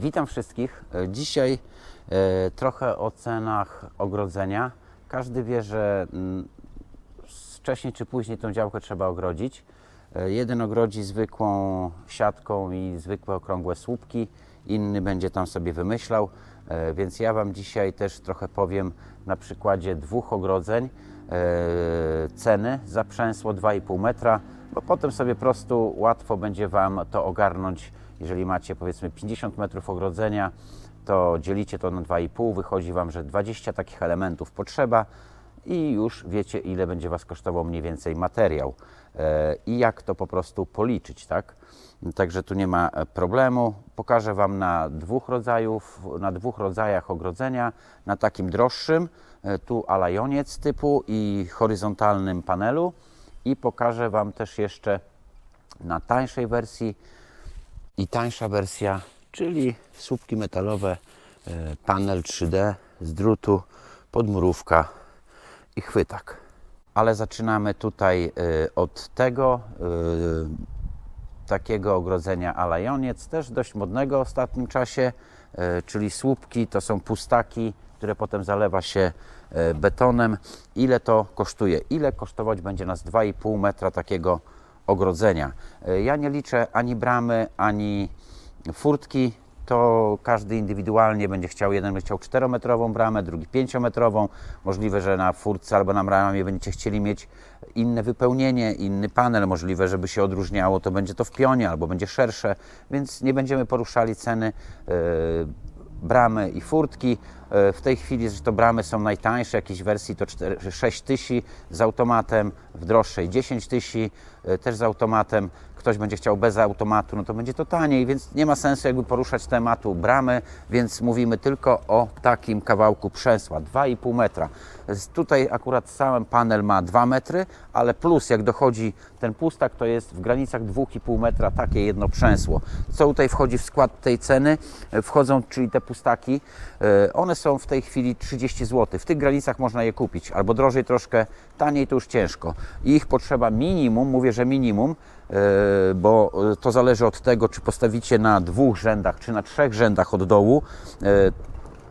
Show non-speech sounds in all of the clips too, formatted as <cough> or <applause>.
Witam wszystkich. E, Dzisiaj e, trochę o cenach ogrodzenia. Każdy wie, że mm, wcześniej czy później tą działkę trzeba ogrodzić. E, Jeden ogrodzi zwykłą siatką i zwykłe okrągłe słupki, inny będzie tam sobie wymyślał. Więc ja Wam dzisiaj też trochę powiem na przykładzie dwóch ogrodzeń ceny za przęsło 2,5 metra, bo potem sobie prostu łatwo będzie Wam to ogarnąć. Jeżeli macie powiedzmy 50 metrów ogrodzenia, to dzielicie to na 2,5, wychodzi Wam, że 20 takich elementów potrzeba i już wiecie, ile będzie Was kosztował mniej więcej materiał e, i jak to po prostu policzyć, tak? Także tu nie ma e, problemu. Pokażę Wam na dwóch rodzajów, na dwóch rodzajach ogrodzenia, na takim droższym, e, tu alajoniec typu i horyzontalnym panelu i pokażę Wam też jeszcze na tańszej wersji i tańsza wersja, czyli słupki metalowe, e, panel 3D z drutu, podmurówka i chwytak. Ale zaczynamy tutaj e, od tego e, takiego ogrodzenia alajoniec, też dość modnego w ostatnim czasie, czyli słupki to są pustaki, które potem zalewa się betonem. Ile to kosztuje? Ile kosztować będzie nas 2,5 metra takiego ogrodzenia? E, Ja nie liczę ani bramy, ani furtki. To każdy indywidualnie będzie chciał, jeden będzie chciał 4-metrową bramę, drugi 5-metrową. Możliwe, że na furtce albo na bramie będziecie chcieli mieć inne wypełnienie, inny panel. Możliwe, żeby się odróżniało, to będzie to w pionie albo będzie szersze, więc nie będziemy poruszali ceny e, bramy i furtki. E, W tej chwili zresztą bramy są najtańsze, w jakiejś wersji to 4, 6 tysięcy z automatem, w droższej 10 tysięcy e, też z automatem. Ktoś będzie chciał bez automatu, no to będzie to taniej, więc nie ma sensu jakby poruszać tematu bramy, więc mówimy tylko o takim kawałku przęsła, 2,5 metra. Tutaj akurat sam panel ma 2 metry, ale plus jak dochodzi ten pustak, to jest w granicach 2,5 metra takie jedno przęsło. Co tutaj wchodzi w skład tej ceny? E, Wchodzą, czyli te pustaki, e, one są w tej chwili 30 zł. W tych granicach można je kupić, albo drożej troszkę, taniej to już ciężko. Ich potrzeba minimum, mówię, że minimum, bo e, to zależy od tego, czy postawicie na dwóch rzędach, czy na trzech rzędach od dołu e,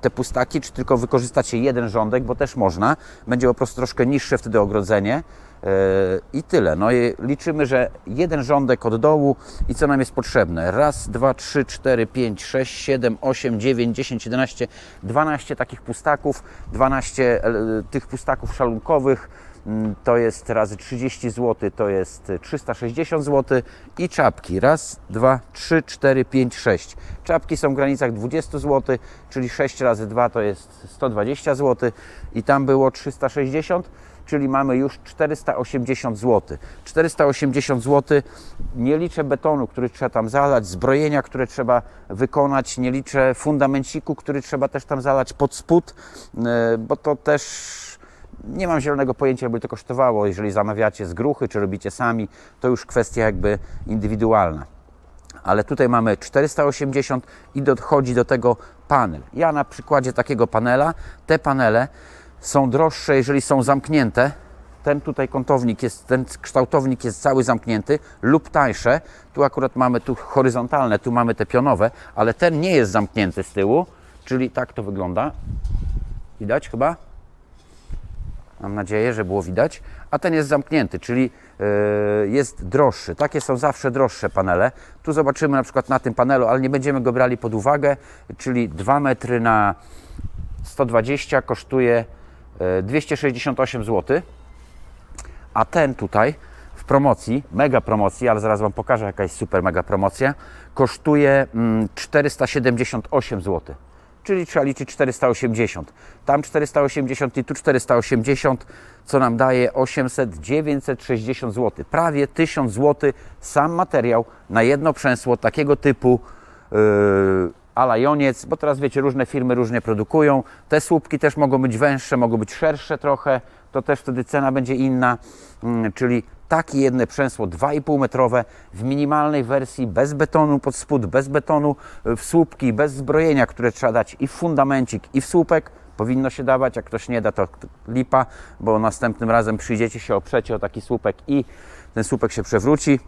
te pustaki, czy tylko wykorzystacie jeden rządek, bo też można. Będzie po prostu troszkę niższe wtedy ogrodzenie. e, I tyle. No i liczymy, że jeden rządek od dołu i co nam jest potrzebne? Raz, dwa, trzy, cztery, pięć, sześć, siedem, osiem, dziewięć, dziesięć, jedenaście, dwanaście takich pustaków, 12 e, tych pustaków szalunkowych, to jest razy 30 zł, to jest 360 zł i czapki. Raz, dwa, trzy, cztery, pięć, sześć. Czapki są w granicach 20 zł, czyli 6 razy 2 to jest 120 zł i tam było 360 czyli mamy już 480 zł. 480 zł, nie liczę betonu, który trzeba tam zalać, zbrojenia, które trzeba wykonać, nie liczę fundamenciku, który trzeba też tam zalać pod spód, yy, bo to też nie mam zielonego pojęcia, jakby to kosztowało. Jeżeli zamawiacie z gruchy, czy robicie sami, to już kwestia jakby indywidualna. Ale tutaj mamy 480 i dochodzi do tego panel. Ja na przykładzie takiego panela, te panele są droższe, jeżeli są zamknięte. Ten tutaj kątownik jest, ten kształtownik jest cały zamknięty lub tańsze. Tu akurat mamy tu horyzontalne, tu mamy te pionowe, ale ten nie jest zamknięty z tyłu, czyli tak to wygląda. Widać chyba? Mam nadzieję, że było widać. A ten jest zamknięty, czyli yy, jest droższy. Takie są zawsze droższe panele. Tu zobaczymy na przykład na tym panelu, ale nie będziemy go brali pod uwagę, czyli 2 metry na 120 kosztuje yy, 268 zł. A ten tutaj w promocji, mega promocji, ale zaraz Wam pokażę jaka jest super mega promocja, kosztuje mm, 478 zł. Czyli trzeba liczyć 480. Tam 480 i tu 480, co nam daje 800, 960 zł. Prawie 1000 zł sam materiał na jedno przęsło takiego typu yy, ala Joniec, bo teraz wiecie, różne firmy różnie produkują. Te słupki też mogą być węższe, mogą być szersze trochę, to też wtedy cena będzie inna. Mm, czyli takie jedne przęsło 2,5 metrowe w minimalnej wersji, bez betonu pod spód, bez betonu w słupki, bez zbrojenia, które trzeba dać i w fundamencik, i w słupek. Powinno się dawać, jak ktoś nie da, to lipa, bo następnym razem przyjdziecie się oprzecie o taki słupek i ten słupek się przewróci.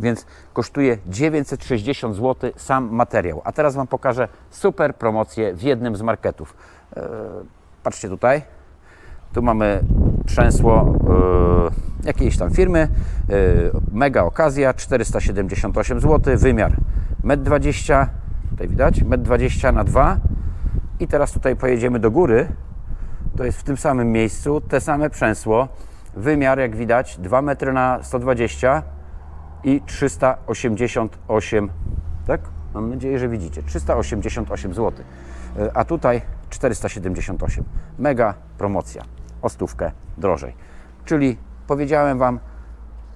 więc kosztuje 960 zł sam materiał. A teraz Wam pokażę super promocję w jednym z marketów. E, Patrzcie tutaj. Tu mamy przęsło e, jakiejś tam firmy. e, Mega okazja 478 zł. Wymiar 1,20 m. Tutaj widać 1,20 m na 2 i teraz tutaj pojedziemy do góry. To jest w tym samym miejscu, te same przęsło. Wymiar, jak widać, 2 metry na 120 i 388, tak? Mam nadzieję, że widzicie. 388 zł. A tutaj 478. Mega promocja. O stówkę drożej. Czyli powiedziałem Wam,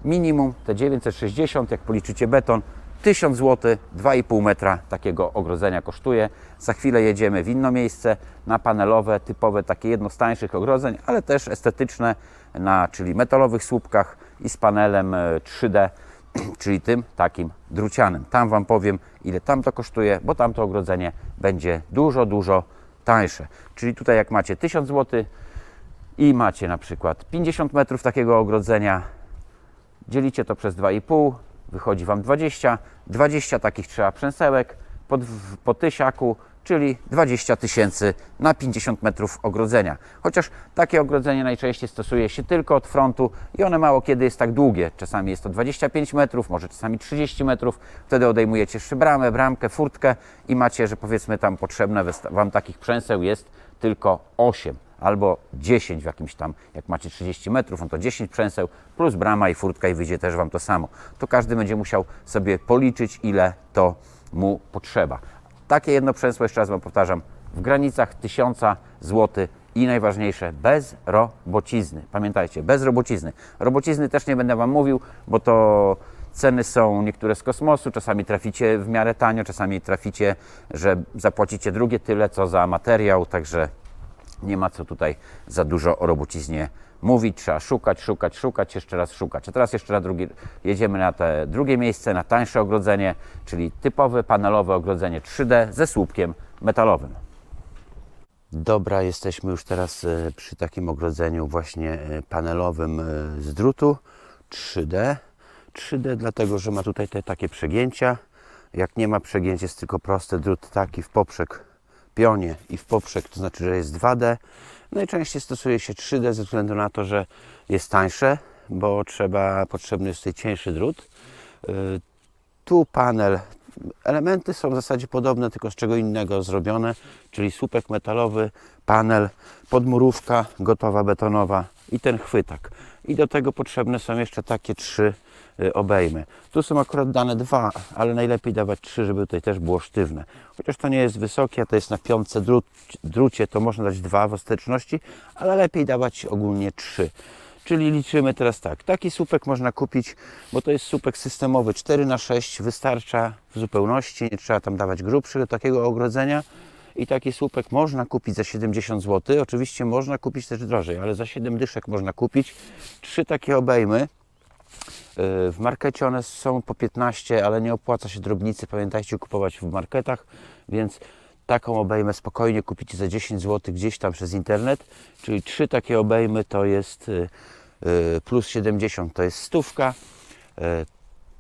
minimum te 960, jak policzycie beton, 1000 zł, 2,5 metra takiego ogrodzenia kosztuje. Za chwilę jedziemy w inne miejsce, na panelowe, typowe, takie jedno z tańszych ogrodzeń, ale też estetyczne, na, czyli metalowych słupkach i z panelem e, 3D, <clears throat> czyli tym takim drucianym. Tam Wam powiem, ile tam to kosztuje, bo tamto ogrodzenie będzie dużo, dużo tańsze. Czyli tutaj jak macie 1000 zł i macie na przykład 50 metrów takiego ogrodzenia, dzielicie to przez 2,5, wychodzi Wam 20. 20 takich trzeba przęsełek po, po tysiaku, czyli 20 tysięcy na 50 metrów ogrodzenia. Chociaż takie ogrodzenie najczęściej stosuje się tylko od frontu i one mało kiedy jest tak długie. Czasami jest to 25 metrów, może czasami 30 metrów. Wtedy odejmujecie jeszcze bramę, bramkę, furtkę i macie, że powiedzmy tam potrzebne Wam takich przęseł jest tylko 8 albo 10 w jakimś tam, jak macie 30 metrów, no to 10 przęseł plus brama i furtka i wyjdzie też Wam to samo. To każdy będzie musiał sobie policzyć, ile to mu potrzeba. Takie jedno przęsło, jeszcze raz Wam powtarzam, w granicach 1000 zł i najważniejsze, bez robocizny. Pamiętajcie, bez robocizny. Robocizny też nie będę Wam mówił, bo to ceny są niektóre z kosmosu, czasami traficie w miarę tanio, czasami traficie, że zapłacicie drugie tyle, co za materiał, także nie ma co tutaj za dużo o robociznie mówić. Trzeba szukać, szukać, szukać, jeszcze raz szukać. A teraz jeszcze na drugie, jedziemy na te drugie miejsce, na tańsze ogrodzenie, czyli typowe panelowe ogrodzenie 3D ze słupkiem metalowym. Dobra, jesteśmy już teraz e, przy takim ogrodzeniu właśnie e, panelowym e, z drutu 3D. 3D dlatego, że ma tutaj te takie przegięcia. Jak nie ma przegięć, jest tylko prosty drut taki w poprzek pionie i w poprzek, to znaczy, że jest 2D. Najczęściej stosuje się 3D ze względu na to, że jest tańsze, bo trzeba, potrzebny jest tutaj cieńszy drut. Y, Tu panel, elementy są w zasadzie podobne, tylko z czego innego zrobione, czyli słupek metalowy, panel, podmurówka gotowa betonowa i ten chwytak. I do tego potrzebne są jeszcze takie trzy y, obejmy. Tu są akurat dane dwa, ale najlepiej dawać trzy, żeby tutaj też było sztywne. Chociaż to nie jest wysokie, to jest na piątce drucie, to można dać dwa w ostateczności, ale lepiej dawać ogólnie trzy. Czyli liczymy teraz tak. Taki słupek można kupić, bo to jest słupek systemowy 4 na 6 wystarcza w zupełności, nie trzeba tam dawać grubszy do takiego ogrodzenia. I taki słupek można kupić za 70 zł. Oczywiście można kupić też drożej, ale za 7 dyszek można kupić. Trzy takie obejmy. Yy, W markecie one są po 15, ale nie opłaca się drobnicy. Pamiętajcie kupować w marketach, więc taką obejmę spokojnie kupicie za 10 zł gdzieś tam przez internet. Czyli trzy takie obejmy to jest yy, yy, plus 70 to jest stówka.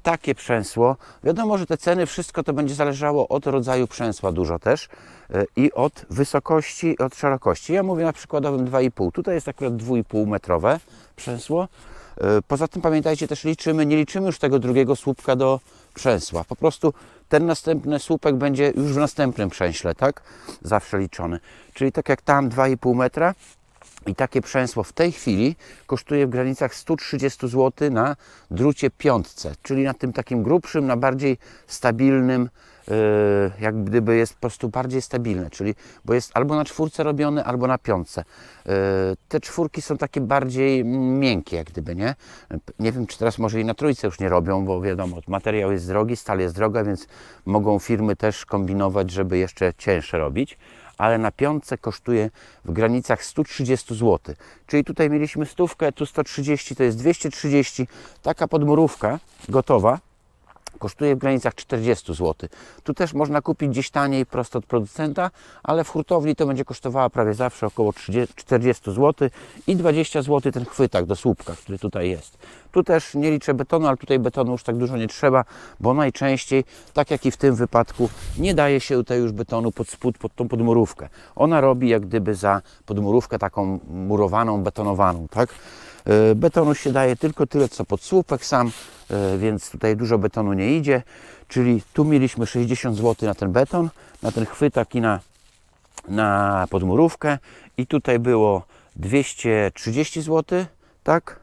Takie przęsło. Wiadomo, że te ceny, wszystko to będzie zależało od rodzaju przęsła dużo też yy, i od wysokości, od szerokości. Ja mówię na przykładowym 2,5. Tutaj jest akurat 2,5 metrowe przęsło. Yy, Poza tym pamiętajcie też liczymy, nie liczymy już tego drugiego słupka do przęsła. Po prostu ten następny słupek będzie już w następnym przęśle, tak? Zawsze liczony. Czyli tak jak tam 2,5 metra i takie przęsło w tej chwili kosztuje w granicach 130 zł na drucie piątce, czyli na tym takim grubszym, na bardziej stabilnym, jak gdyby jest po prostu bardziej stabilne, czyli bo jest albo na czwórce robione, albo na piątce. Yy, te czwórki są takie bardziej miękkie, jak gdyby, nie? Nie wiem, czy teraz może i na trójce już nie robią, bo wiadomo, materiał jest drogi, stal jest droga, więc mogą firmy też kombinować, żeby jeszcze cięższe robić ale na piątce kosztuje w granicach 130 zł. Czyli tutaj mieliśmy stówkę, tu 130, to jest 230. Taka podmurówka gotowa kosztuje w granicach 40 zł. Tu też można kupić gdzieś taniej prosto od producenta, ale w hurtowni to będzie kosztowała prawie zawsze około 30, 40 zł i 20 zł ten chwytak do słupka, który tutaj jest. Tu też nie liczę betonu, ale tutaj betonu już tak dużo nie trzeba, bo najczęściej, tak jak i w tym wypadku, nie daje się tutaj już betonu pod spód, pod tą podmurówkę. Ona robi jak gdyby za podmurówkę taką murowaną, betonowaną, tak? E, Betonu się daje tylko tyle, co pod słupek sam, e, więc tutaj dużo betonu nie idzie. Czyli tu mieliśmy 60 zł na ten beton, na ten chwytak i na, na podmurówkę. I tutaj było 230 zł, tak?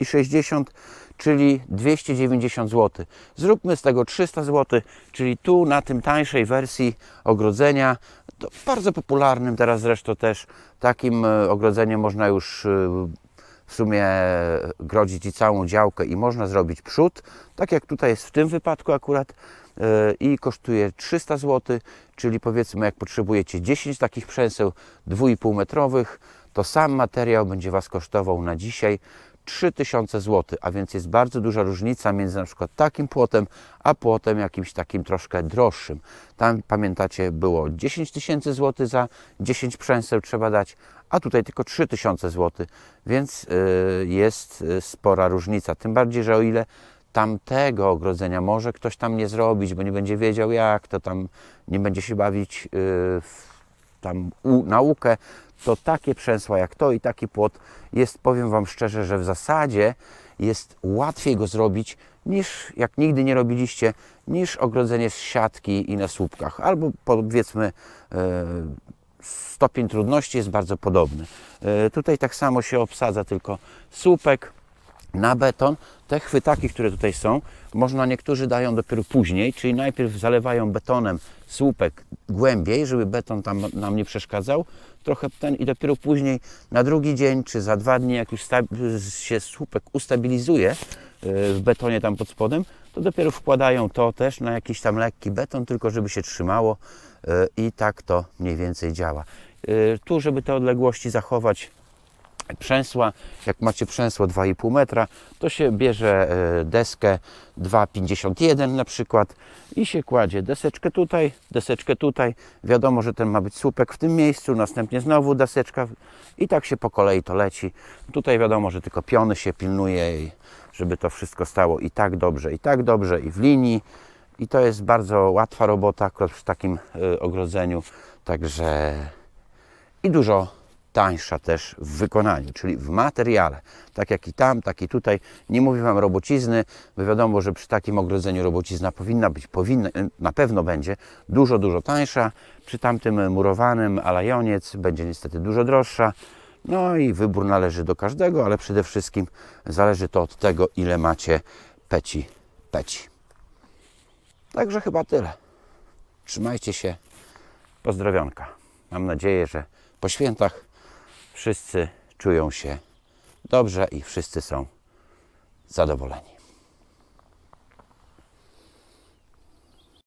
I 60, czyli 290 zł. Zróbmy z tego 300 zł, czyli tu na tym tańszej wersji ogrodzenia, bardzo popularnym teraz zresztą też, takim e, ogrodzeniem można już w sumie grodzić i całą działkę i można zrobić przód, tak jak tutaj jest w tym wypadku akurat yy, i kosztuje 300 zł, czyli powiedzmy jak potrzebujecie 10 takich przęseł 2,5 metrowych, to sam materiał będzie Was kosztował na dzisiaj 3000 zł, a więc jest bardzo duża różnica między na przykład takim płotem, a płotem jakimś takim troszkę droższym. Tam pamiętacie było 10 tysięcy złotych za 10 przęseł trzeba dać, a tutaj tylko 3000 zł, więc y, jest y, spora różnica. Tym bardziej, że o ile tamtego ogrodzenia może ktoś tam nie zrobić, bo nie będzie wiedział jak, to tam nie będzie się bawić y, w tam u, naukę, to takie przęsła jak to i taki płot jest, powiem Wam szczerze, że w zasadzie jest łatwiej go zrobić niż, jak nigdy nie robiliście, niż ogrodzenie z siatki i na słupkach. Albo powiedzmy e, stopień trudności jest bardzo podobny. E, Tutaj tak samo się obsadza tylko słupek na beton. Te chwytaki, które tutaj są, można niektórzy dają dopiero później, czyli najpierw zalewają betonem słupek głębiej, żeby beton tam nam nie przeszkadzał, trochę ten i dopiero później na drugi dzień czy za dwa dni, jak już się słupek ustabilizuje e, w betonie tam pod spodem, to dopiero wkładają to też na jakiś tam lekki beton, tylko żeby się trzymało e, i tak to mniej więcej działa. E, Tu, żeby te odległości zachować, przęsła, jak macie przęsło 2,5 metra, to się bierze e, deskę 2,51 na przykład i się kładzie deseczkę tutaj, deseczkę tutaj. Wiadomo, że ten ma być słupek w tym miejscu, następnie znowu deseczka i tak się po kolei to leci. Tutaj wiadomo, że tylko piony się pilnuje, żeby to wszystko stało i tak dobrze, i tak dobrze, i w linii. I to jest bardzo łatwa robota akurat przy takim e, ogrodzeniu, także i dużo tańsza też w wykonaniu, czyli w materiale. Tak jak i tam, tak i tutaj. Nie mówię Wam robocizny, bo wiadomo, że przy takim ogrodzeniu robocizna powinna być, powinna, na pewno będzie dużo, dużo tańsza. Przy tamtym murowanym alajoniec będzie niestety dużo droższa. No i wybór należy do każdego, ale przede wszystkim zależy to od tego, ile macie peci, peci. Także chyba tyle. Trzymajcie się. Pozdrowionka. Mam nadzieję, że po świętach wszyscy czują się dobrze i wszyscy są zadowoleni.